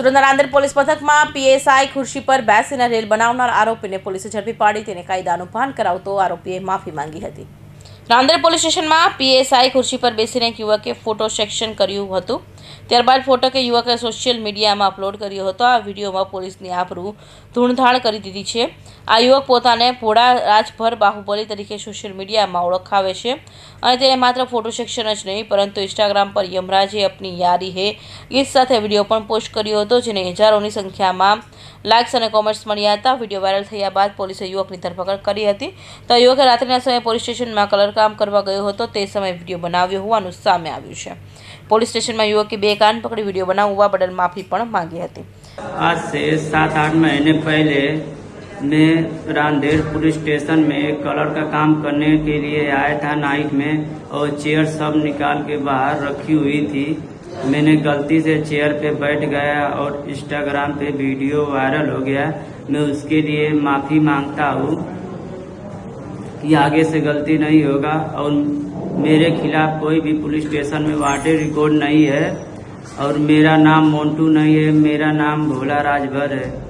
સુરેન્દ્ર આંદર પોલીસ મથકમાં પીએસઆઈ ખુરશી પર બેસીને રેલ બનાવનાર આરોપીને પોલીસે ઝડપી પાડી તેને કાયદાનું ભાન કરાવતો આરોપીએ માફી માંગી હતી. રાંદેર પોલીસ સ્ટેશનમાં પીએસઆઈ ખુરશી પર બેસીને એક યુવકે ફોટો સેક્શન કર્યું હતું. ત્યારબાદ ફોટો કે યુવકે સોશિયલ મીડિયામાં અપલોડ કર્યો હતો. આ વિડીયોમાં પોલીસની આબરૂ ધૂણધાણ કરી દીધી છે. આ યુવક પોતાને ભોળા રાજભર બાહુબલી તરીકે સોશિયલ મીડિયામાં ઓળખાવે છે અને તેને માત્ર ફોટો સેક્શન જ નહીં, પરંતુ ઇન્સ્ટાગ્રામ પર યમરાજે અપની યારી હે ગીત સાથે વીડિયો પણ પોસ્ટ કર્યો હતો, જેને હજારોની સંખ્યામાં લાઇક્સ અને કોમેન્ટ્સ મળ્યા હતા. વીડિયો વાયરલ થયા બાદ પોલીસે યુવકની ધરપકડ કરી હતી. તો યુવકે રાત્રિના સમયે પોલીસ સ્ટેશનમાં કલરકામ કરવા ગયો હતો તે સમયે વિડીયો બનાવ્યો હોવાનું સામે આવ્યું છે પોલીસ સ્ટેશનમાં યુવકે બે કાન પકડી વિડીયો બનાવવા બદલ માફી પણ માંગી હતી आज से सात आठ महीने पहले मैं रांदेर पुलिस स्टेशन में कलर का काम करने के लिए आया था नाइट में और चेयर सब निकाल के बाहर रखी हुई थी मैंने गलती से चेयर पे बैठ गया और इंस्टाग्राम पे वीडियो वायरल हो गया मैं उसके लिए माफ़ी मांगता हूँ कि आगे से गलती नहीं होगा और मेरे खिलाफ कोई भी पुलिस स्टेशन में वाटे रिकॉर्ड नहीं है और मेरा नाम मोन्टू नहीं है, मेरा नाम भोला राजभर है।